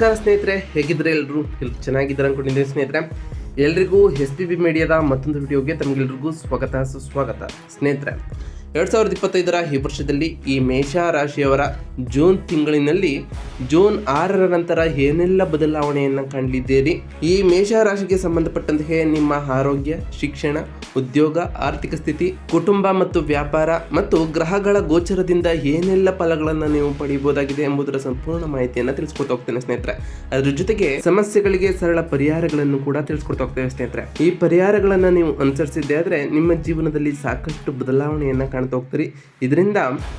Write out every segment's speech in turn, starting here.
ನಮಸ್ಕಾರ ಸ್ನೇಹಿತರೆ ಹೇಗಿದ್ರೆ ಎಲ್ಲರೂ ಚೆನ್ನಾಗಿದ್ದಾರೆ ಅಂದ್ಕೊಂಡಿದ್ದೀನಿ ಸ್ನೇಹಿತರೆ. ಎಲ್ರಿಗೂ ಎಸ್ ಪಿ ಬಿ ಮೀಡಿಯಾದ ಮತ್ತೊಂದು ವಿಡಿಯೋಗೆ ತಮಗೆಲ್ರಿಗೂ ಸ್ವಾಗತ, ಸುಸ್ವಾಗತ. ಸ್ನೇಹಿತರೆ ಎರಡು ಸಾವಿರದ ಇಪ್ಪತ್ತೈದರ ಈ ವರ್ಷದಲ್ಲಿ ಈ ಮೇಷ ರಾಶಿಯವರ ಜೂನ್ ತಿಂಗಳಿನಲ್ಲಿ ಜೂನ್ ಆರರ ನಂತರ ಏನೆಲ್ಲ ಬದಲಾವಣೆಯನ್ನು ಕಾಣಲಿದ್ದೀರಿ? ಈ ಮೇಷ ರಾಶಿಗೆ ಸಂಬಂಧಪಟ್ಟಂತೆ ನಿಮ್ಮ ಆರೋಗ್ಯ, ಶಿಕ್ಷಣ, ಉದ್ಯೋಗ, ಆರ್ಥಿಕ ಸ್ಥಿತಿ, ಕುಟುಂಬ ಮತ್ತು ವ್ಯಾಪಾರ ಮತ್ತು ಗ್ರಹಗಳ ಗೋಚರದಿಂದ ಏನೆಲ್ಲ ಫಲಗಳನ್ನು ನೀವು ಪಡೆಯಬಹುದಾಗಿದೆ ಎಂಬುದರ ಸಂಪೂರ್ಣ ಮಾಹಿತಿಯನ್ನು ತಿಳಿಸ್ಕೊಡ್ತಾ ಹೋಗ್ತೇನೆ ಸ್ನೇಹಿತರೆ. ಅದರ ಜೊತೆಗೆ ಸಮಸ್ಯೆಗಳಿಗೆ ಸರಳ ಪರಿಹಾರಗಳನ್ನು ಕೂಡ ತಿಳಿಸ್ಕೊಡ್ತಾ ಹೋಗ್ತೇವೆ ಸ್ನೇಹಿತರೆ. ಈ ಪರಿಹಾರಗಳನ್ನು ನೀವು ಅನುಸರಿಸಿದ್ದೆ ಆದರೆ ನಿಮ್ಮ ಜೀವನದಲ್ಲಿ ಸಾಕಷ್ಟು ಬದಲಾವಣೆಯನ್ನ ಕಾಣ್ತಾ ಹೋಗ್ತೀರಿ. ಇದರಿಂದ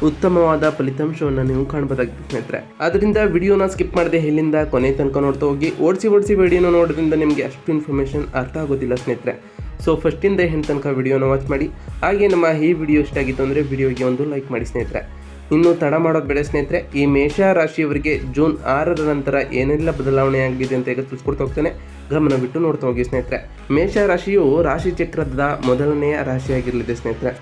ಉತ್ತಮವಾದ ಫಲಿತಾಂಶವನ್ನು ನೀವು ಕಾಣಬಹುದಾಗಿದೆ ಸ್ನೇಹಿತರೆ. ಅದರಿಂದ ವಿಡಿಯೋನ ಸ್ಕಿಪ್ ಮಾಡದೆ ಇಲ್ಲಿಂದ ಕೊನೆ ತನಕ ನೋಡ್ತಾ ಹೋಗಿ. ಓಡಿಸಿ ಓಡಿಸಿ ವಿಡಿಯೋನ ನೋಡೋದ್ರಿಂದ ನಿಮಗೆ ಅಷ್ಟು ಇನ್ಫಾರ್ಮೇಶನ್ ಅರ್ಥ ಆಗೋದಿಲ್ಲ ಸ್ನೇಹಿತರೆ. ಸೊ ಫಸ್ಟಿಂದ ಹೆಣ್ಣು ತನಕ ವಿಡಿಯೋನ ವಾಚ್ ಮಾಡಿ. ಹಾಗೆ ನಮ್ಮ ಈ ವಿಡಿಯೋ ಇಷ್ಟ ಆಗಿತ್ತು ಅಂದರೆ ವಿಡಿಯೋಗೆ ಒಂದು ಲೈಕ್ ಮಾಡಿ ಸ್ನೇಹಿತರೆ. ಇನ್ನು ತಡ ಮಾಡೋದು ಬೇಡ ಸ್ನೇಹಿತರೆ. ಈ ಮೇಷ ರಾಶಿಯವರಿಗೆ ಜೂನ್ ಆರರ ನಂತರ ಏನೆಲ್ಲ ಬದಲಾವಣೆ ಆಗಿದೆ ಅಂತ ಈಗ ತಿಳಿಸ್ಕೊಡ್ತಾ ಹೋಗ್ತೇನೆ. ಗಮನ ಬಿಟ್ಟು ನೋಡ್ತಾ ಹೋಗಿ ಸ್ನೇಹಿತರೆ. ಮೇಷ ರಾಶಿಯು ರಾಶಿ ಚಕ್ರದ ಮೊದಲನೆಯ ರಾಶಿಯಾಗಿರಲಿದೆ ಸ್ನೇಹಿತರೆ.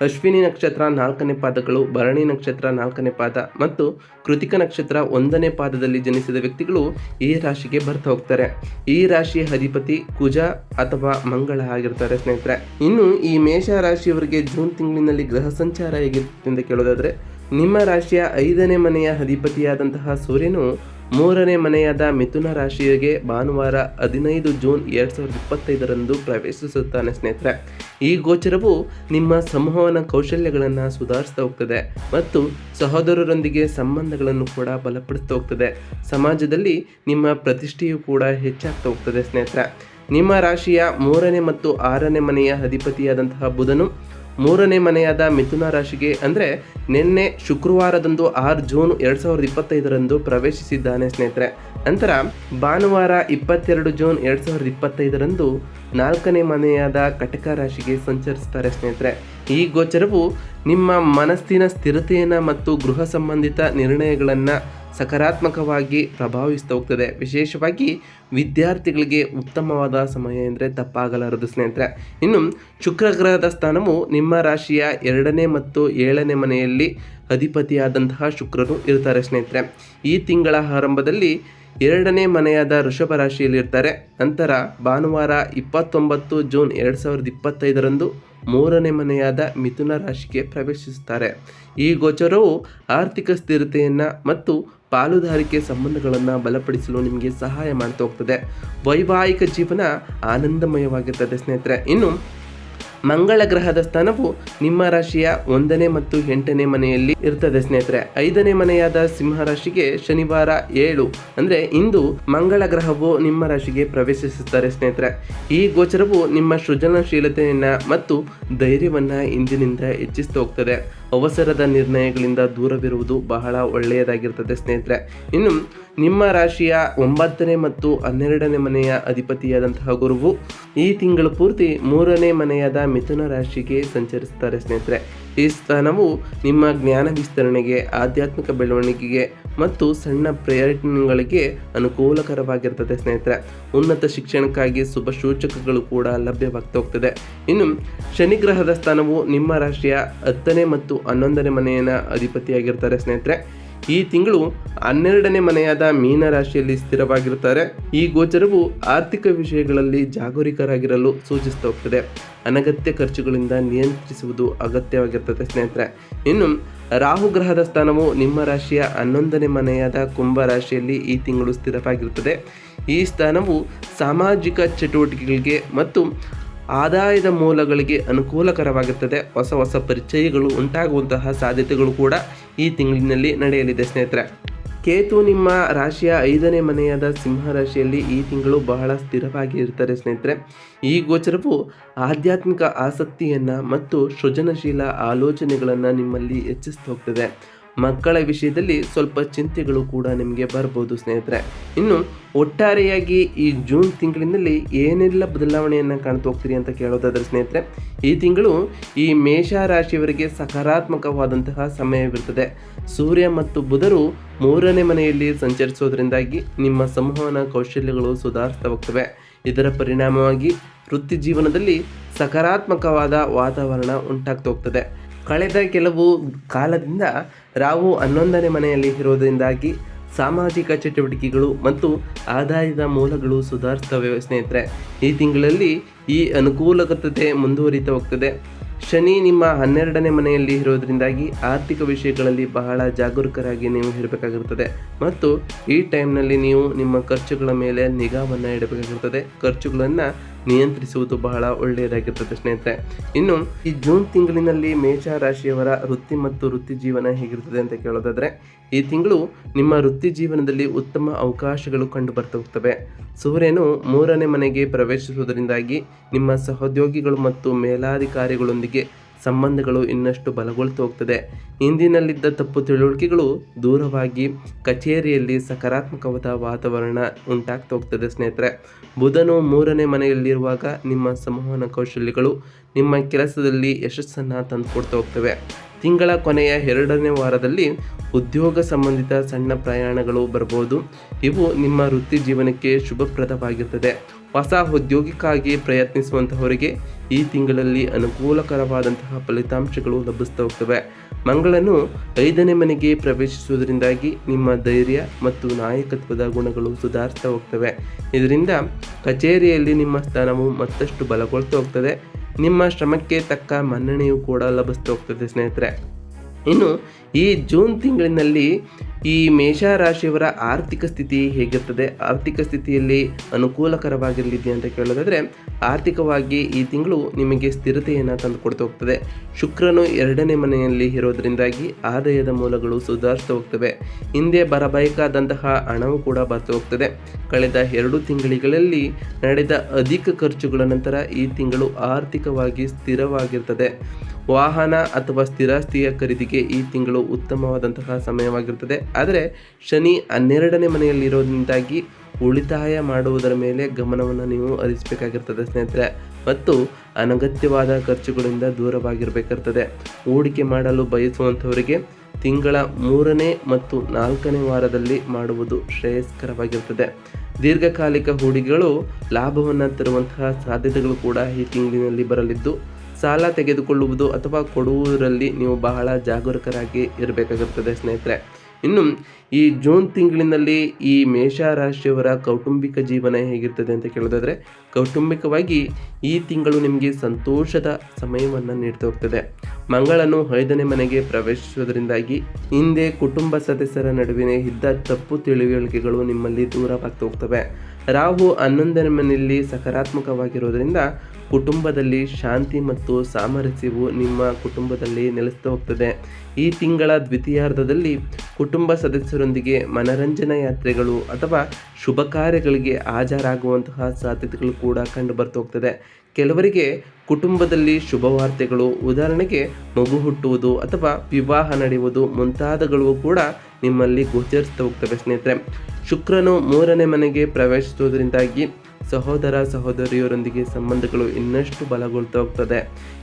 ಅಶ್ವಿನಿ ನಕ್ಷತ್ರ ನಾಲ್ಕನೇ ಪಾದಗಳು, ಭರಣಿ ನಕ್ಷತ್ರ ನಾಲ್ಕನೇ ಪಾದ ಮತ್ತು ಕೃತಿಕ ನಕ್ಷತ್ರ ಒಂದನೇ ಪಾದದಲ್ಲಿ ಜನಿಸಿದ ವ್ಯಕ್ತಿಗಳು ಈ ರಾಶಿಗೆ ಬರ್ತಾ ಹೋಗ್ತಾರೆ. ಈ ರಾಶಿಯ ಅಧಿಪತಿ ಕುಜ ಅಥವಾ ಮಂಗಳ ಆಗಿರ್ತಾರೆ ಸ್ನೇಹಿತರೆ. ಇನ್ನು ಈ ಮೇಷ ರಾಶಿಯವರಿಗೆ ಜೂನ್ ತಿಂಗಳಿನಲ್ಲಿ ಗ್ರಹ ಸಂಚಾರ ಹೇಗಿರುತ್ತೆ ಅಂತ ಕೇಳೋದಾದ್ರೆ, ನಿಮ್ಮ ರಾಶಿಯ ಐದನೇ ಮನೆಯ ಅಧಿಪತಿಯಾದಂತಹ ಸೂರ್ಯನು ಮೂರನೇ ಮನೆಯಾದ ಮಿಥುನ ರಾಶಿಗೆ ಭಾನುವಾರ ಹದಿನೈದು ಜೂನ್ ಎರಡು ಸಾವಿರದ ಇಪ್ಪತ್ತೈದರಂದು ಪ್ರವೇಶಿಸುತ್ತಾನೆ ಸ್ನೇಹಿತರೆ. ಈ ಗೋಚರವು ನಿಮ್ಮ ಸಂವಹನ ಕೌಶಲ್ಯಗಳನ್ನು ಸುಧಾರಿಸ್ತಾ ಹೋಗ್ತದೆ ಮತ್ತು ಸಹೋದರರೊಂದಿಗೆ ಸಂಬಂಧಗಳನ್ನು ಕೂಡ ಬಲಪಡಿಸ್ತಾ ಹೋಗ್ತದೆ. ಸಮಾಜದಲ್ಲಿ ನಿಮ್ಮ ಪ್ರತಿಷ್ಠೆಯು ಕೂಡ ಹೆಚ್ಚಾಗ್ತಾ ಹೋಗ್ತದೆ ಸ್ನೇಹಿತರೆ. ನಿಮ್ಮ ರಾಶಿಯ ಮೂರನೇ ಮತ್ತು ಆರನೇ ಮನೆಯ ಅಧಿಪತಿಯಾದಂತಹ ಬುಧನು ಮೂರನೇ ಮನೆಯಾದ ಮಿಥುನ ರಾಶಿಗೆ ಅಂದರೆ ನಿನ್ನೆ ಶುಕ್ರವಾರದಂದು ಆರು ಜೂನ್ ಎರಡು ಸಾವಿರದ ಇಪ್ಪತ್ತೈದರಂದು ಪ್ರವೇಶಿಸಿದ್ದಾನೆ ಸ್ನೇಹಿತರೆ. ನಂತರ ಭಾನುವಾರ ಇಪ್ಪತ್ತೆರಡು ಜೂನ್ ಎರಡು ಸಾವಿರದ ಇಪ್ಪತ್ತೈದರಂದು ನಾಲ್ಕನೇ ಮನೆಯಾದ ಕಟಕ ರಾಶಿಗೆ ಸಂಚರಿಸ್ತಾರೆ ಸ್ನೇಹಿತರೆ. ಈ ಗೋಚರವು ನಿಮ್ಮ ಮನಸ್ಸಿನ ಸ್ಥಿರತೆಯನ್ನು ಮತ್ತು ಗೃಹ ಸಂಬಂಧಿತ ನಿರ್ಣಯಗಳನ್ನು ಸಕಾರಾತ್ಮಕವಾಗಿ ಪ್ರಭಾವಿಸ್ತಾ ಹೋಗ್ತದೆ. ವಿಶೇಷವಾಗಿ ವಿದ್ಯಾರ್ಥಿಗಳಿಗೆ ಉತ್ತಮವಾದ ಸಮಯ ಎಂದರೆ ತಪ್ಪಾಗಲಾರದು ಸ್ನೇಹಿತರೆ. ಇನ್ನು ಶುಕ್ರಗ್ರಹದ ಸ್ಥಾನವು ನಿಮ್ಮ ರಾಶಿಯ ಎರಡನೇ ಮತ್ತು ಏಳನೇ ಮನೆಯಲ್ಲಿ ಅಧಿಪತಿಯಾದಂತಹ ಶುಕ್ರನು ಇರ್ತಾರೆ ಸ್ನೇಹಿತರೆ. ಈ ತಿಂಗಳ ಆರಂಭದಲ್ಲಿ ಎರಡನೇ ಮನೆಯಾದ ಋಷಭ ರಾಶಿಯಲ್ಲಿರ್ತಾರೆ. ನಂತರ ಭಾನುವಾರ ಇಪ್ಪತ್ತೊಂಬತ್ತು ಜೂನ್ ಎರಡು ಸಾವಿರದ ಇಪ್ಪತ್ತೈದರಂದು ಮೂರನೇ ಮನೆಯಾದ ಮಿಥುನ ರಾಶಿಗೆ ಪ್ರವೇಶಿಸುತ್ತಾರೆ. ಈ ಗೋಚರವು ಆರ್ಥಿಕ ಸ್ಥಿರತೆಯನ್ನು ಮತ್ತು ಪಾಲುದಾರಿಕೆ ಸಂಬಂಧಗಳನ್ನು ಬಲಪಡಿಸಲು ನಿಮಗೆ ಸಹಾಯ ಮಾಡ್ತಾ ಹೋಗ್ತದೆ. ವೈವಾಹಿಕ ಜೀವನ ಆನಂದಮಯವಾಗಿರ್ತದೆ ಸ್ನೇಹಿತರೆ. ಇನ್ನು ಮಂಗಳ ಗ್ರಹದ ಸ್ಥಾನವು ನಿಮ್ಮ ರಾಶಿಯ ಒಂದನೇ ಮತ್ತು ಎಂಟನೇ ಮನೆಯಲ್ಲಿ ಇರ್ತದೆ ಸ್ನೇಹಿತರೆ. ಐದನೇ ಮನೆಯಾದ ಸಿಂಹ ರಾಶಿಗೆ ಶನಿವಾರ ಏಳು, ಅಂದ್ರೆ ಇಂದು ಮಂಗಳ ಗ್ರಹವು ನಿಮ್ಮ ರಾಶಿಗೆ ಪ್ರವೇಶಿಸುತ್ತಾರೆ ಸ್ನೇಹಿತರೆ. ಈ ಗೋಚರವು ನಿಮ್ಮ ಸೃಜನಶೀಲತೆಯನ್ನ ಮತ್ತು ಧೈರ್ಯವನ್ನ ಇಂದಿನಿಂದ ಹೆಚ್ಚಿಸ್ತಾ ಹೋಗ್ತದೆ. ಅವಸರದ ನಿರ್ಣಯಗಳಿಂದ ದೂರವಿರುವುದು ಬಹಳ ಒಳ್ಳೆಯದಾಗಿರ್ತದೆ ಸ್ನೇಹಿತರೆ. ಇನ್ನು ನಿಮ್ಮ ರಾಶಿಯ ಒಂಬತ್ತನೇ ಮತ್ತು ಹನ್ನೆರಡನೇ ಮನೆಯ ಅಧಿಪತಿಯಾದಂತಹ ಗುರುವು ಈ ತಿಂಗಳು ಪೂರ್ತಿ ಮೂರನೇ ಮನೆಯಾದ ಮಿಥುನ ರಾಶಿಗೆ ಸಂಚರಿಸುತ್ತಾರೆ ಸ್ನೇಹಿತರೆ. ಈ ಸ್ಥಾನವು ನಿಮ್ಮ ಜ್ಞಾನ ವಿಸ್ತರಣೆಗೆ, ಆಧ್ಯಾತ್ಮಿಕ ಬೆಳವಣಿಗೆಗೆ ಮತ್ತು ಸಣ್ಣ ಪ್ರಯತ್ನಗಳಿಗೆ ಅನುಕೂಲಕರವಾಗಿರ್ತದೆ ಸ್ನೇಹಿತರೆ. ಉನ್ನತ ಶಿಕ್ಷಣಕ್ಕಾಗಿ ಶುಭ ಸೂಚಕಗಳು ಕೂಡ ಲಭ್ಯವಾಗ್ತಾ ಹೋಗ್ತದೆ. ಇನ್ನು ಶನಿಗ್ರಹದ ಸ್ಥಾನವು ನಿಮ್ಮ ರಾಶಿಯ ಹತ್ತನೇ ಮತ್ತು ಹನ್ನೊಂದನೇ ಮನೆಯ ಅಧಿಪತಿಯಾಗಿರ್ತಾರೆ ಸ್ನೇಹಿತರೆ. ಈ ತಿಂಗಳು ಹನ್ನೆರಡನೇ ಮನೆಯಾದ ಮೀನ ರಾಶಿಯಲ್ಲಿ ಸ್ಥಿರವಾಗಿರುತ್ತಾರೆ. ಈ ಗೋಚರವು ಆರ್ಥಿಕ ವಿಷಯಗಳಲ್ಲಿ ಜಾಗರೂಕರಾಗಿರಲು ಸೂಚಿಸ್ತಾ ಹೋಗ್ತದೆ. ಅನಗತ್ಯ ಖರ್ಚುಗಳಿಂದ ನಿಯಂತ್ರಿಸುವುದು ಅಗತ್ಯವಾಗಿರ್ತದೆ ಸ್ನೇಹಿತರೆ. ಇನ್ನು ರಾಹು ಗ್ರಹದ ಸ್ಥಾನವು ನಿಮ್ಮ ರಾಶಿಯ ಹನ್ನೊಂದನೇ ಮನೆಯಾದ ಕುಂಭ ರಾಶಿಯಲ್ಲಿ ಈ ತಿಂಗಳು ಸ್ಥಿರವಾಗಿರುತ್ತದೆ. ಈ ಸ್ಥಾನವು ಸಾಮಾಜಿಕ ಚಟುವಟಿಕೆಗಳಿಗೆ ಮತ್ತು ಆದಾಯದ ಮೂಲಗಳಿಗೆ ಅನುಕೂಲಕರವಾಗಿರ್ತದೆ. ಹೊಸ ಹೊಸ ಪರಿಚಯಗಳು ಉಂಟಾಗುವಂತಹ ಸಾಧ್ಯತೆಗಳು ಕೂಡ ಈ ತಿಂಗಳಿನಲ್ಲಿ ನಡೆಯಲಿದೆ ಸ್ನೇಹಿತರೆ. ಕೇತು ನಿಮ್ಮ ರಾಶಿಯ ಐದನೇ ಮನೆಯಾದ ಸಿಂಹ ರಾಶಿಯಲ್ಲಿ ಈ ತಿಂಗಳು ಬಹಳ ಸ್ಥಿರವಾಗಿ ಇರ್ತಾರೆ ಸ್ನೇಹಿತರೆ. ಈ ಗೋಚರವು ಆಧ್ಯಾತ್ಮಿಕ ಆಸಕ್ತಿಯನ್ನು ಮತ್ತು ಸೃಜನಶೀಲ ಆಲೋಚನೆಗಳನ್ನು ನಿಮ್ಮಲ್ಲಿ ಹೆಚ್ಚಿಸ್ತಾ ಹೋಗ್ತದೆ. ಮಕ್ಕಳ ವಿಷಯದಲ್ಲಿ ಸ್ವಲ್ಪ ಚಿಂತೆಗಳು ಕೂಡ ನಿಮಗೆ ಬರ್ಬೋದು ಸ್ನೇಹಿತರೆ. ಇನ್ನು ಒಟ್ಟಾರೆಯಾಗಿ ಈ ಜೂನ್ ತಿಂಗಳಿನಲ್ಲಿ ಏನೆಲ್ಲ ಬದಲಾವಣೆಯನ್ನು ಕಾಣ್ತಾ ಹೋಗ್ತೀರಿ ಅಂತ ಕೇಳೋದಾದ್ರೆ ಸ್ನೇಹಿತರೆ, ಈ ತಿಂಗಳು ಈ ಮೇಷ ರಾಶಿಯವರಿಗೆ ಸಕಾರಾತ್ಮಕವಾದಂತಹ ಸಮಯವಿರ್ತದೆ. ಸೂರ್ಯ ಮತ್ತು ಬುಧರು ಮೂರನೇ ಮನೆಯಲ್ಲಿ ಸಂಚರಿಸೋದ್ರಿಂದಾಗಿ ನಿಮ್ಮ ಸಂವಹನ ಕೌಶಲ್ಯಗಳು ಸುಧಾರಿಸ್ತಾ ಹೋಗ್ತವೆ ಇದರ ಪರಿಣಾಮವಾಗಿ ವೃತ್ತಿ ಜೀವನದಲ್ಲಿ ಸಕಾರಾತ್ಮಕವಾದ ವಾತಾವರಣ ಉಂಟಾಗ್ತಾ ಹೋಗ್ತದೆ. ಕಳೆದ ಕೆಲವು ಕಾಲದಿಂದ ರಾವು ಹನ್ನೊಂದನೇ ಮನೆಯಲ್ಲಿ ಇರೋದರಿಂದಾಗಿ ಸಾಮಾಜಿಕ ಚಟುವಟಿಕೆಗಳು ಮತ್ತು ಆದಾಯದ ಮೂಲಗಳು ಸುಧಾರಿಸ್ತವೆ ಸ್ನೇಹಿತರೆ. ಈ ತಿಂಗಳಲ್ಲಿ ಈ ಅನುಕೂಲಕತೆ ಮುಂದುವರಿತಾ ಹೋಗ್ತದೆ. ಶನಿ ನಿಮ್ಮ ಹನ್ನೆರಡನೇ ಮನೆಯಲ್ಲಿ ಇರೋದರಿಂದಾಗಿ ಆರ್ಥಿಕ ವಿಷಯಗಳಲ್ಲಿ ಬಹಳ ಜಾಗರೂಕರಾಗಿ ನೀವು ಇರಬೇಕಾಗಿರ್ತದೆ ಮತ್ತು ಈ ಟೈಮ್ನಲ್ಲಿ ನೀವು ನಿಮ್ಮ ಖರ್ಚುಗಳ ಮೇಲೆ ನಿಗಾವನ್ನು ಇಡಬೇಕಾಗಿರ್ತದೆ ಖರ್ಚುಗಳನ್ನು ನಿಯಂತ್ರಿಸುವುದು ಬಹಳ ಒಳ್ಳೆಯದಾಗಿರ್ತದೆ ಸ್ನೇಹಿತರೆ. ಇನ್ನು ಈ ಜೂನ್ ತಿಂಗಳಿನಲ್ಲಿ ಮೇಷ ರಾಶಿಯವರ ವೃತ್ತಿ ಮತ್ತು ವೃತ್ತಿ ಜೀವನ ಹೇಗಿರ್ತದೆ ಅಂತ ಕೇಳೋದಾದ್ರೆ, ಈ ತಿಂಗಳು ನಿಮ್ಮ ವೃತ್ತಿ ಜೀವನದಲ್ಲಿ ಉತ್ತಮ ಅವಕಾಶಗಳು ಕಂಡು ಬರ್ತಾ ಹೋಗ್ತವೆ. ಸೂರ್ಯನು ಮೂರನೇ ಮನೆಗೆ ಪ್ರವೇಶಿಸುವುದರಿಂದಾಗಿ ನಿಮ್ಮ ಸಹೋದ್ಯೋಗಿಗಳು ಮತ್ತು ಮೇಲಾಧಿಕಾರಿಗಳೊಂದಿಗೆ ಸಂಬಂಧಗಳು ಇನ್ನಷ್ಟು ಬಲಗೊಳ್ತಾ ಹೋಗ್ತದೆ. ಹಿಂದಿನಲ್ಲಿದ್ದ ತಪ್ಪು ತಿಳುವಳಿಕೆಗಳು ದೂರವಾಗಿ ಕಚೇರಿಯಲ್ಲಿ ಸಕಾರಾತ್ಮಕವಾದ ವಾತಾವರಣ ಉಂಟಾಗ್ತಾ ಹೋಗ್ತದೆ ಸ್ನೇಹಿತರೆ. ಬುಧನು ಮೂರನೇ ಮನೆಯಲ್ಲಿರುವಾಗ ನಿಮ್ಮ ಸಂವಹನ ಕೌಶಲ್ಯಗಳು ನಿಮ್ಮ ಕೆಲಸದಲ್ಲಿ ಯಶಸ್ಸನ್ನು ತಂದುಕೊಡ್ತಾ ಹೋಗ್ತವೆ. ತಿಂಗಳ ಕೊನೆಯ ಎರಡನೇ ವಾರದಲ್ಲಿ ಉದ್ಯೋಗ ಸಂಬಂಧಿತ ಸಣ್ಣ ಪ್ರಯಾಣಗಳು ಬರ್ಬೋದು. ಇವು ನಿಮ್ಮ ವೃತ್ತಿ ಜೀವನಕ್ಕೆ ಶುಭಪ್ರದವಾಗಿರ್ತದೆ. ಹೊಸ ಉದ್ಯೋಗಕ್ಕಾಗಿ ಪ್ರಯತ್ನಿಸುವಂತಹವರಿಗೆ ಈ ತಿಂಗಳಲ್ಲಿ ಅನುಕೂಲಕರವಾದಂತಹ ಫಲಿತಾಂಶಗಳು ಲಭಿಸ್ತಾ ಹೋಗ್ತವೆ. ಮಂಗಳನು ಐದನೇ ಮನೆಗೆ ಪ್ರವೇಶಿಸುವುದರಿಂದಾಗಿ ನಿಮ್ಮ ಧೈರ್ಯ ಮತ್ತು ನಾಯಕತ್ವದ ಗುಣಗಳು ಸುಧಾರಿಸ್ತಾ ಹೋಗ್ತವೆ. ಇದರಿಂದ ಕಚೇರಿಯಲ್ಲಿ ನಿಮ್ಮ ಸ್ಥಾನವು ಮತ್ತಷ್ಟು ಬಲಗೊಳ್ತಾ ಹೋಗ್ತದೆ. ನಿಮ್ಮ ಶ್ರಮಕ್ಕೆ ತಕ್ಕ ಮನ್ನಣೆಯು ಕೂಡ ಲಭಿಸ್ತಾ ಹೋಗ್ತದೆ ಸ್ನೇಹಿತರೆ. ಇನ್ನು ಈ ಜೂನ್ ತಿಂಗಳಿನಲ್ಲಿ ಈ ಮೇಷ ರಾಶಿಯವರ ಆರ್ಥಿಕ ಸ್ಥಿತಿ ಹೇಗಿರ್ತದೆ? ಆರ್ಥಿಕ ಸ್ಥಿತಿಯಲ್ಲಿ ಅನುಕೂಲಕರವಾಗಿರಲಿದೆ ಅಂತ ಕೇಳೋದಾದರೆ, ಆರ್ಥಿಕವಾಗಿ ಈ ತಿಂಗಳು ನಿಮಗೆ ಸ್ಥಿರತೆಯನ್ನು ತಂದು ಕೊಡ್ತಾ ಹೋಗ್ತದೆ. ಶುಕ್ರನು ಎರಡನೇ ಮನೆಯಲ್ಲಿ ಇರೋದರಿಂದಾಗಿ ಆದಾಯದ ಮೂಲಗಳು ಸುಧಾರಿಸ್ತಾ ಹೋಗ್ತವೆ. ಹಿಂದೆ ಬರಬೇಕಾದಂತಹ ಹಣವು ಕೂಡ ಬರ್ತಾ ಹೋಗ್ತದೆ. ಕಳೆದ ಎರಡು ತಿಂಗಳಿಗಳಲ್ಲಿ ನಡೆದ ಅಧಿಕ ಖರ್ಚುಗಳ ನಂತರ ಈ ತಿಂಗಳು ಆರ್ಥಿಕವಾಗಿ ಸ್ಥಿರವಾಗಿರ್ತದೆ. ವಾಹನ ಅಥವಾ ಸ್ಥಿರಾಸ್ತಿಯ ಖರೀದಿಗೆ ಈ ತಿಂಗಳು ಉತ್ತಮವಾದಂತಹ ಸಮಯವಾಗಿರುತ್ತದೆ ಆದರೆ ಶನಿ ಹನ್ನೆರಡನೇ ಮನೆಯಲ್ಲಿರೋದ್ರಿಂದಾಗಿ ಉಳಿತಾಯ ಮಾಡುವುದರ ಮೇಲೆ ಗಮನವನ್ನು ನೀವು ಹರಿಸಬೇಕಾಗಿರ್ತದೆ ಸ್ನೇಹಿತರೆ. ಮತ್ತು ಅನಗತ್ಯವಾದ ಖರ್ಚುಗಳಿಂದ ದೂರವಾಗಿರಬೇಕಿರ್ತದೆ ಹೂಡಿಕೆ ಮಾಡಲು ಬಯಸುವಂಥವರಿಗೆ ತಿಂಗಳ ಮೂರನೇ ಮತ್ತು ನಾಲ್ಕನೇ ವಾರದಲ್ಲಿ ಮಾಡುವುದು ಶ್ರೇಯಸ್ಕರವಾಗಿರ್ತದೆ. ದೀರ್ಘಕಾಲಿಕ ಹೂಡಿಕೆಗಳು ಲಾಭವನ್ನು ತರುವಂತಹ ಸಾಧ್ಯತೆಗಳು ಕೂಡ ಈ ತಿಂಗಳಿನಲ್ಲಿ ಬರಲಿದ್ದು, ಸಾಲ ತೆಗೆದುಕೊಳ್ಳುವುದು ಅಥವಾ ಕೊಡುವುದರಲ್ಲಿ ನೀವು ಬಹಳ ಜಾಗರೂಕರಾಗಿ ಇರಬೇಕಾಗಿರ್ತದೆ ಸ್ನೇಹಿತರೆ. ಇನ್ನು ಈ ಜೂನ್ ತಿಂಗಳಿನಲ್ಲಿ ಈ ಮೇಷ ರಾಶಿಯವರ ಕೌಟುಂಬಿಕ ಜೀವನ ಹೇಗಿರ್ತದೆ ಅಂತ ಕೇಳೋದಾದರೆ, ಕೌಟುಂಬಿಕವಾಗಿ ಈ ತಿಂಗಳು ನಿಮಗೆ ಸಂತೋಷದ ಸಮಯವನ್ನು ನೀಡ್ತಾ ಹೋಗ್ತದೆ. ಮಂಗಳನು ಐದನೇ ಮನೆಗೆ ಪ್ರವೇಶಿಸುವುದರಿಂದಾಗಿ ಹಿಂದೆ ಕುಟುಂಬ ಸದಸ್ಯರ ನಡುವಿನ ಇದ್ದ ತಪ್ಪು ತಿಳುವಳಿಕೆಗಳು ನಿಮ್ಮಲ್ಲಿ ದೂರವಾಗ್ತಾ ಹೋಗ್ತವೆ. ರಾಹು ಹನ್ನೊಂದನೇ ಮನೆಯಲ್ಲಿ ಸಕಾರಾತ್ಮಕವಾಗಿರೋದ್ರಿಂದ ಕುಟುಂಬದಲ್ಲಿ ಶಾಂತಿ ಮತ್ತು ಸಾಮರಸ್ಯವು ನಿಮ್ಮ ಕುಟುಂಬದಲ್ಲಿ ನೆಲೆಸ್ತಾ ಹೋಗ್ತದೆ. ಈ ತಿಂಗಳ ದ್ವಿತೀಯಾರ್ಧದಲ್ಲಿ ಕುಟುಂಬ ಸದಸ್ಯರೊಂದಿಗೆ ಮನರಂಜನಾ ಯಾತ್ರೆಗಳು ಅಥವಾ ಶುಭ ಕಾರ್ಯಗಳಿಗೆ ಹಾಜರಾಗುವಂತಹ ಸಾಧ್ಯತೆಗಳು ಕೂಡ ಕಂಡು ಬರ್ತಾ ಹೋಗ್ತದೆ. ಕೆಲವರಿಗೆ ಕುಟುಂಬದಲ್ಲಿ ಶುಭ ವಾರ್ತೆಗಳು, ಉದಾಹರಣೆಗೆ ಮಗು ಹುಟ್ಟುವುದು ಅಥವಾ ವಿವಾಹ ನಡೆಯುವುದು ಮುಂತಾದಗಳು ಕೂಡ ನಿಮ್ಮಲ್ಲಿ ಗೋಚರಿಸ್ತಾ ಹೋಗ್ತವೆ ಸ್ನೇಹಿತರೆ. ಶುಕ್ರನು ಮೂರನೇ ಮನೆಗೆ ಪ್ರವೇಶಿಸುವುದರಿಂದಾಗಿ ಸಹೋದರ ಸಹೋದರಿಯರೊಂದಿಗೆ ಸಂಬಂಧಗಳು ಇನ್ನಷ್ಟು ಬಲಗೊಳ್ತಾ ಹೋಗ್ತದೆ.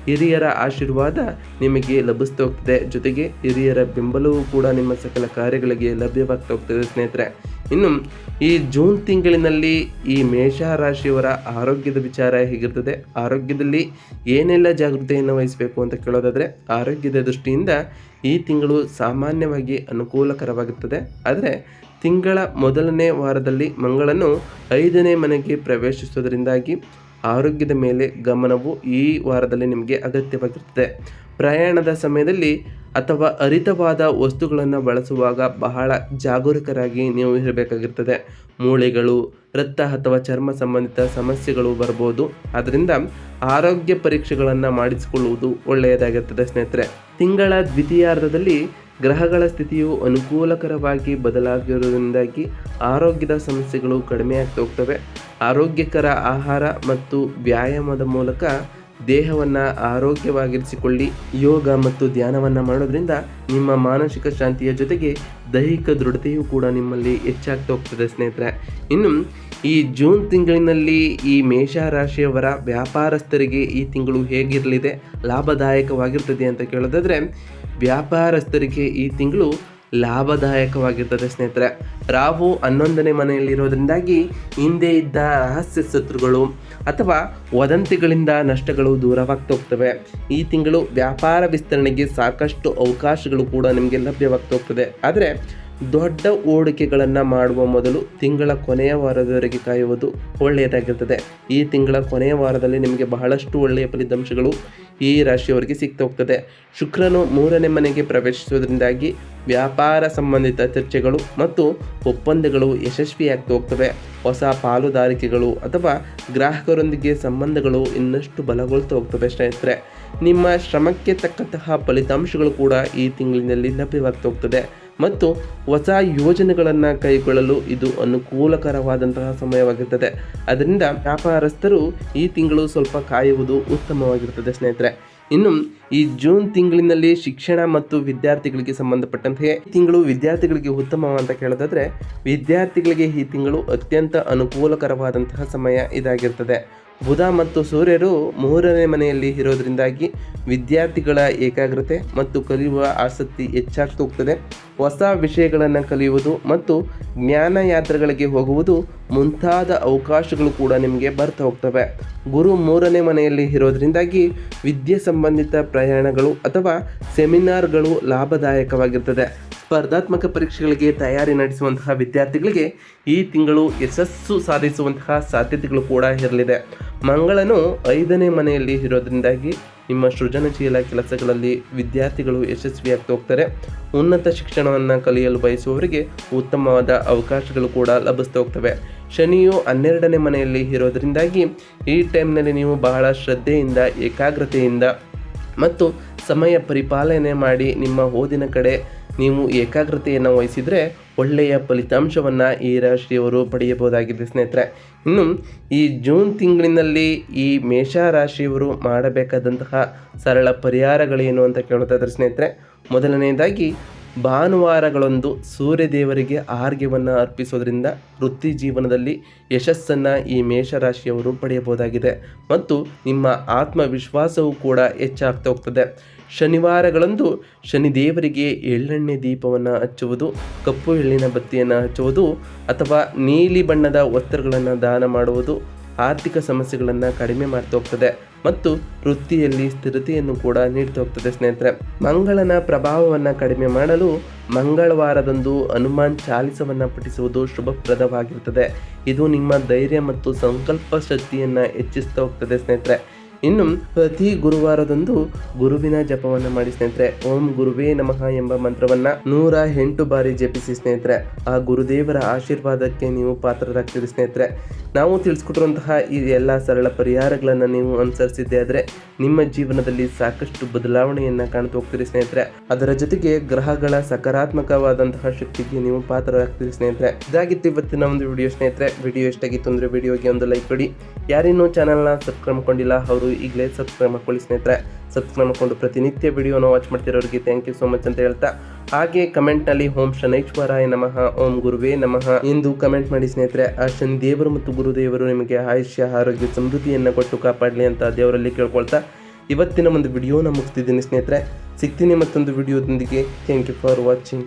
ಹಿರಿಯರ ಆಶೀರ್ವಾದ ನಿಮಗೆ ಲಭಿಸ್ತಾ ಹೋಗ್ತದೆ. ಜೊತೆಗೆ ಹಿರಿಯರ ಬೆಂಬಲವೂ ಕೂಡ ನಿಮ್ಮ ಸಕಲ ಕಾರ್ಯಗಳಿಗೆ ಲಭ್ಯವಾಗ್ತಾ ಹೋಗ್ತದೆ ಸ್ನೇಹಿತರೆ. ಇನ್ನು ಈ ಜೂನ್ ತಿಂಗಳಿನಲ್ಲಿ ಈ ಮೇಷ ರಾಶಿಯವರ ಆರೋಗ್ಯದ ವಿಚಾರ ಹೇಗಿರ್ತದೆ? ಆರೋಗ್ಯದಲ್ಲಿ ಏನೆಲ್ಲ ಜಾಗೃತೆಯನ್ನು ವಹಿಸಬೇಕು ಅಂತ ಕೇಳೋದಾದರೆ, ಆರೋಗ್ಯದ ದೃಷ್ಟಿಯಿಂದ ಈ ತಿಂಗಳು ಸಾಮಾನ್ಯವಾಗಿ ಅನುಕೂಲಕರವಾಗುತ್ತದೆ ಆದರೆ ತಿಂಗಳ ಮೊದಲನೇ ವಾರದಲ್ಲಿ ಮಂಗಳನು ಐದನೇ ಮನೆಗೆ ಪ್ರವೇಶಿಸುವುದರಿಂದಾಗಿ ಆರೋಗ್ಯದ ಮೇಲೆ ಗಮನವು ಈ ವಾರದಲ್ಲಿ ನಿಮಗೆ ಅಗತ್ಯವಾಗಿರುತ್ತದೆ. ಪ್ರಯಾಣದ ಸಮಯದಲ್ಲಿ ಅಥವಾ ಅರಿತವಾದ ವಸ್ತುಗಳನ್ನು ಬಳಸುವಾಗ ಬಹಳ ಜಾಗರೂಕರಾಗಿ ನೀವು ಇರಬೇಕಾಗಿರ್ತದೆ ಮೂಳೆಗಳು, ರಕ್ತ ಅಥವಾ ಚರ್ಮ ಸಂಬಂಧಿತ ಸಮಸ್ಯೆಗಳು ಬರ್ಬೋದು ಆದ್ದರಿಂದ ಆರೋಗ್ಯ ಪರೀಕ್ಷೆಗಳನ್ನು ಮಾಡಿಸಿಕೊಳ್ಳುವುದು ಒಳ್ಳೆಯದಾಗಿರ್ತದೆ ಸ್ನೇಹಿತರೆ. ತಿಂಗಳ ದ್ವಿತೀಯಾರ್ಧದಲ್ಲಿ ಗ್ರಹಗಳ ಸ್ಥಿತಿಯು ಅನುಕೂಲಕರವಾಗಿ ಬದಲಾಗಿರುವುದರಿಂದಾಗಿ ಆರೋಗ್ಯದ ಸಮಸ್ಯೆಗಳು ಕಡಿಮೆ ಆಗ್ತಾ ಹೋಗ್ತವೆ. ಆರೋಗ್ಯಕರ ಆಹಾರ ಮತ್ತು ವ್ಯಾಯಾಮದ ಮೂಲಕ ದೇಹವನ್ನು ಆರೋಗ್ಯವಾಗಿರಿಸಿಕೊಳ್ಳಿ. ಯೋಗ ಮತ್ತು ಧ್ಯಾನವನ್ನು ಮಾಡೋದ್ರಿಂದ ನಿಮ್ಮ ಮಾನಸಿಕ ಶಾಂತಿಯ ಜೊತೆಗೆ ದೈಹಿಕ ದೃಢತೆಯೂ ಕೂಡ ನಿಮ್ಮಲ್ಲಿ ಹೆಚ್ಚಾಗ್ತಾ ಹೋಗ್ತದೆ ಸ್ನೇಹಿತರೆ. ಇನ್ನು ಈ ಜೂನ್ ತಿಂಗಳಿನಲ್ಲಿ ಈ ಮೇಷ ರಾಶಿಯವರ ವ್ಯಾಪಾರಸ್ಥರಿಗೆ ಈ ತಿಂಗಳು ಹೇಗಿರಲಿದೆ, ಲಾಭದಾಯಕವಾಗಿರ್ತದೆ ಅಂತ ಕೇಳೋದಾದರೆ ವ್ಯಾಪಾರಸ್ಥರಿಗೆ ಈ ತಿಂಗಳು ಲಾಭದಾಯಕವಾಗಿರ್ತದೆ ಸ್ನೇಹಿತರೆ. ರಾಹು ಹನ್ನೊಂದನೇ ಮನೆಯಲ್ಲಿರೋದ್ರಿಂದಾಗಿ ಹಿಂದೆ ಇದ್ದ ರಹಸ್ಯ ಶತ್ರುಗಳು ಅಥವಾ ವದಂತಿಗಳಿಂದ ನಷ್ಟಗಳು ದೂರವಾಗ್ತಾ ಹೋಗ್ತವೆ. ಈ ತಿಂಗಳು ವ್ಯಾಪಾರ ವಿಸ್ತರಣೆಗೆ ಸಾಕಷ್ಟು ಅವಕಾಶಗಳು ಕೂಡ ನಿಮಗೆ ಲಭ್ಯವಾಗ್ತಾ ಹೋಗ್ತದೆ. ಆದರೆ ದೊಡ್ಡ ಹೂಡಿಕೆಗಳನ್ನು ಮಾಡುವ ಮೊದಲು ತಿಂಗಳ ಕೊನೆಯ ವಾರದವರೆಗೆ ಕಾಯುವುದು ಒಳ್ಳೆಯದಾಗಿರ್ತದೆ. ಈ ತಿಂಗಳ ಕೊನೆಯ ವಾರದಲ್ಲಿ ನಿಮಗೆ ಬಹಳಷ್ಟು ಒಳ್ಳೆಯ ಫಲಿತಾಂಶಗಳು ಈ ರಾಶಿಯವರಿಗೆ ಸಿಗ್ತಾ ಹೋಗ್ತದೆ. ಶುಕ್ರನು ಮೂರನೇ ಮನೆಗೆ ಪ್ರವೇಶಿಸುವುದರಿಂದಾಗಿ ವ್ಯಾಪಾರ ಸಂಬಂಧಿತ ಚರ್ಚೆಗಳು ಮತ್ತು ಒಪ್ಪಂದಗಳು ಯಶಸ್ವಿಯಾಗ್ತಾ ಹೋಗ್ತವೆ. ಹೊಸ ಪಾಲುದಾರಿಕೆಗಳು ಅಥವಾ ಗ್ರಾಹಕರೊಂದಿಗೆ ಸಂಬಂಧಗಳು ಇನ್ನಷ್ಟು ಬಲಗೊಳ್ತಾ ಹೋಗ್ತವೆ ಸ್ನೇಹಿತರೆ. ನಿಮ್ಮ ಶ್ರಮಕ್ಕೆ ತಕ್ಕಂತಹ ಫಲಿತಾಂಶಗಳು ಕೂಡ ಈ ತಿಂಗಳಿನಲ್ಲಿ ಲಭ್ಯವಾಗ್ತಾ ಹೋಗ್ತದೆ. ಮತ್ತು ಹೊಸ ಯೋಜನೆಗಳನ್ನು ಕೈಗೊಳ್ಳಲು ಇದು ಅನುಕೂಲಕರವಾದಂತಹ ಸಮಯವಾಗಿರ್ತದೆ. ಅದರಿಂದ ವ್ಯಾಪಾರಸ್ಥರು ಈ ತಿಂಗಳು ಸ್ವಲ್ಪ ಕಾಯುವುದು ಉತ್ತಮವಾಗಿರ್ತದೆ ಸ್ನೇಹಿತರೆ. ಇನ್ನು ಈ ಜೂನ್ ತಿಂಗಳಿನಲ್ಲಿ ಶಿಕ್ಷಣ ಮತ್ತು ವಿದ್ಯಾರ್ಥಿಗಳಿಗೆ ಸಂಬಂಧಪಟ್ಟಂತೆ ಈ ತಿಂಗಳು ವಿದ್ಯಾರ್ಥಿಗಳಿಗೆ ಉತ್ತಮ ಅಂತ ಕೇಳೋದಾದ್ರೆ, ವಿದ್ಯಾರ್ಥಿಗಳಿಗೆ ಈ ತಿಂಗಳು ಅತ್ಯಂತ ಅನುಕೂಲಕರವಾದಂತಹ ಸಮಯ ಇದಾಗಿರ್ತದೆ. ಬುಧ ಮತ್ತು ಸೂರ್ಯರು ಮೂರನೇ ಮನೆಯಲ್ಲಿ ಇರೋದ್ರಿಂದಾಗಿ ವಿದ್ಯಾರ್ಥಿಗಳ ಏಕಾಗ್ರತೆ ಮತ್ತು ಕಲಿಯುವ ಆಸಕ್ತಿ ಹೆಚ್ಚಾಗ್ತಾ ಹೋಗ್ತದೆ. ಹೊಸ ವಿಷಯಗಳನ್ನು ಕಲಿಯುವುದು ಮತ್ತು ಜ್ಞಾನ ಯಾತ್ರೆಗಳಿಗೆ ಹೋಗುವುದು ಮುಂತಾದ ಅವಕಾಶಗಳು ಕೂಡ ನಿಮಗೆ ಬರ್ತಾ ಹೋಗ್ತವೆ. ಗುರು ಮೂರನೇ ಮನೆಯಲ್ಲಿ ಇರೋದ್ರಿಂದಾಗಿ ವಿದ್ಯೆ ಸಂಬಂಧಿತ ಪ್ರಯಾಣಗಳು ಅಥವಾ ಸೆಮಿನಾರ್ಗಳು ಲಾಭದಾಯಕವಾಗಿರ್ತದೆ. ಸ್ಪರ್ಧಾತ್ಮಕ ಪರೀಕ್ಷೆಗಳಿಗೆ ತಯಾರಿ ನಡೆಸುವಂತಹ ವಿದ್ಯಾರ್ಥಿಗಳಿಗೆ ಈ ತಿಂಗಳು ಯಶಸ್ಸು ಸಾಧಿಸುವಂತಹ ಸಾಧ್ಯತೆಗಳು ಕೂಡ ಇರಲಿದೆ. ಮಂಗಳನು ಐದನೇ ಮನೆಯಲ್ಲಿ ಇರೋದ್ರಿಂದಾಗಿ ನಿಮ್ಮ ಸೃಜನಶೀಲ ಕೆಲಸಗಳಲ್ಲಿ ವಿದ್ಯಾರ್ಥಿಗಳು ಯಶಸ್ವಿಯಾಗ್ತಾ ಹೋಗ್ತಾರೆ. ಉನ್ನತ ಶಿಕ್ಷಣವನ್ನು ಕಲಿಯಲು ಬಯಸುವವರಿಗೆ ಉತ್ತಮವಾದ ಅವಕಾಶಗಳು ಕೂಡ ಲಭಿಸ್ತಾ ಹೋಗ್ತವೆ. ಶನಿಯು ಹನ್ನೆರಡನೇ ಮನೆಯಲ್ಲಿ ಇರೋದರಿಂದಾಗಿ ಈ ಟೈಮ್ನಲ್ಲಿ ನೀವು ಬಹಳ ಶ್ರದ್ಧೆಯಿಂದ, ಏಕಾಗ್ರತೆಯಿಂದ ಮತ್ತು ಸಮಯ ಪರಿಪಾಲನೆ ಮಾಡಿ ನಿಮ್ಮ ಓದಿನ ಕಡೆ ನೀವು ಏಕಾಗ್ರತೆಯನ್ನು ವಹಿಸಿದರೆ ಒಳ್ಳೆಯ ಫಲಿತಾಂಶವನ್ನು ಈ ರಾಶಿಯವರು ಪಡೆಯಬಹುದಾಗಿದೆ, ಸ್ನೇಹಿತರೆ. ಇನ್ನು ಈ ಜೂನ್ ತಿಂಗಳಿನಲ್ಲಿ ಈ ಮೇಷ ರಾಶಿಯವರು ಮಾಡಬೇಕಾದಂತಹ ಸರಳ ಪರಿಹಾರಗಳೇನು ಅಂತ ಕೇಳ್ತಾ ಸ್ನೇಹಿತರೆ. ಮೊದಲನೆಯದಾಗಿ, ಭಾನುವಾರಗಳೊಂದು ಸೂರ್ಯದೇವರಿಗೆ ಆರ್ಗ್ಯವನ್ನು ಅರ್ಪಿಸೋದ್ರಿಂದ ವೃತ್ತಿ ಜೀವನದಲ್ಲಿ ಯಶಸ್ಸನ್ನು ಈ ಮೇಷರಾಶಿಯವರು ಪಡೆಯಬಹುದಾಗಿದೆ. ಮತ್ತು ನಿಮ್ಮ ಆತ್ಮವಿಶ್ವಾಸವೂ ಕೂಡ ಹೆಚ್ಚಾಗ್ತಾ ಹೋಗ್ತದೆ. ಶನಿವಾರಗಳಂದು ಶನಿದೇವರಿಗೆ ಎಳ್ಳೆಣ್ಣೆ ದೀಪವನ್ನು ಹಚ್ಚುವುದು, ಕಪ್ಪು ಎಳ್ಳಿನ ಬತ್ತಿಯನ್ನು ಹಚ್ಚುವುದು ಅಥವಾ ನೀಲಿ ಬಣ್ಣದ ವಸ್ತ್ರಗಳನ್ನು ದಾನ ಮಾಡುವುದು ಆರ್ಥಿಕ ಸಮಸ್ಯೆಗಳನ್ನು ಕಡಿಮೆ ಮಾಡ್ತಾ ಹೋಗ್ತದೆ ಮತ್ತು ವೃತ್ತಿಯಲ್ಲಿ ಸ್ಥಿರತೆಯನ್ನು ಕೂಡ ನೀಡ್ತಾ ಹೋಗ್ತದೆ ಸ್ನೇಹಿತರೆ. ಮಂಗಳನ ಪ್ರಭಾವವನ್ನು ಕಡಿಮೆ ಮಾಡಲು ಮಂಗಳವಾರದಂದು ಹನುಮಾನ್ ಚಾಲಿಸವನ್ನು ಪಠಿಸುವುದು ಶುಭಪ್ರದವಾಗಿರುತ್ತದೆ ಇದು ನಿಮ್ಮ ಧೈರ್ಯ ಮತ್ತು ಸಂಕಲ್ಪ ಶಕ್ತಿಯನ್ನು ಹೆಚ್ಚಿಸ್ತಾ ಹೋಗ್ತದೆ ಸ್ನೇಹಿತರೆ. ಇನ್ನು ಪ್ರತಿ ಗುರುವಾರದಂದು ಗುರುವಿನ ಜಪವನ್ನು ಮಾಡಿ ಸ್ನೇಹಿತರೆ, ಓಂ ಗುರುವೇ ನಮಃ ಎಂಬ ಮಂತ್ರವನ್ನ ನೂರ ಎಂಟು ಬಾರಿ ಜಪಿಸಿ ಸ್ನೇಹಿತರೆ, ಆ ಗುರುದೇವರ ಆಶೀರ್ವಾದಕ್ಕೆ ನೀವು ಪಾತ್ರರಾಗ್ತೀರಿ ಸ್ನೇಹಿತರೆ. ನಾವು ತಿಳಿಸ್ಕೊಟ್ಟಿರುವಂತಹ ಈ ಎಲ್ಲ ಸರಳ ಪರಿಹಾರಗಳನ್ನು ನೀವು ಅನುಸರಿಸಿದ್ದೆ ಆದರೆ ನಿಮ್ಮ ಜೀವನದಲ್ಲಿ ಸಾಕಷ್ಟು ಬದಲಾವಣೆಯನ್ನು ಕಾಣ್ತಾ ಹೋಗ್ತೀರಿ ಸ್ನೇಹಿತರೆ. ಅದರ ಜೊತೆಗೆ ಗ್ರಹಗಳ ಸಕಾರಾತ್ಮಕವಾದಂತಹ ಶಕ್ತಿಗೆ ನೀವು ಪಾತ್ರರಾಗ್ತೀರಿ ಸ್ನೇಹಿತರೆ. ಇದಾಗಿತ್ತು ಇವತ್ತಿನ ಒಂದು ವಿಡಿಯೋ ಸ್ನೇಹಿತರೆ. ವಿಡಿಯೋ ಎಷ್ಟಾಗಿತ್ತು ಅಂದರೆ ವಿಡಿಯೋಗೆ ಒಂದು ಲೈಕ್ ಕೊಡಿ. ಯಾರಿನ್ನೂ ಚಾನಲ್ನ ಸಬ್ಸ್ಕ್ರೈಬ್ ಮಾಡ್ಕೊಂಡಿಲ್ಲ, ಅವರು ಈಗಲೇ ಸಬ್ಸ್ಕ್ರೈಬ್ ಮಾಡ್ಕೊಳ್ಳಿ ಸ್ನೇಹಿತರೆ. ಸಬ್ಸ್ಕ್ರೈಬ್ ಮಾಡಿಕೊಂಡು ಪ್ರತಿನಿತ್ಯ ವಿಡಿಯೋನ ವಾಚ್ ಮಾಡ್ತಿರೋರಿಗೆ ಥ್ಯಾಂಕ್ ಯು ಸೋ ಮಚ್ ಅಂತ ಹೇಳ್ತಾ. ಹಾಗೆ ಕಮೆಂಟ್ನಲ್ಲಿ ಓಂ ಶನೈಶ್ವರಾಯ ನಮಃ, ಓಂ ಗುರುವೇ ನಮಃ ಎಂದು ಕಮೆಂಟ್ ಮಾಡಿ ಸ್ನೇಹಿತರೆ. ಆ ಶನಿ ದೇವರು ಮತ್ತು ಗುರುದೇವರು ನಿಮಗೆ ಆಯುಷ್ಯ, ಆರೋಗ್ಯ, ಸಮೃದ್ಧಿಯನ್ನು ಕೊಟ್ಟು ಕಾಪಾಡಲಿ ಅಂತ ದೇವರಲ್ಲಿ ಕೇಳ್ಕೊಳ್ತಾ ಇವತ್ತಿನ ಒಂದು ವಿಡಿಯೋನ ಮುಗಿಸ್ತಿದ್ದೀನಿ ಸ್ನೇಹಿತರೆ. ಸಿಗ್ತೀನಿ ಮತ್ತೊಂದು ವಿಡಿಯೋದೊಂದಿಗೆ ಥ್ಯಾಂಕ್ ಯು ಫಾರ್ ವಾಚಿಂಗ್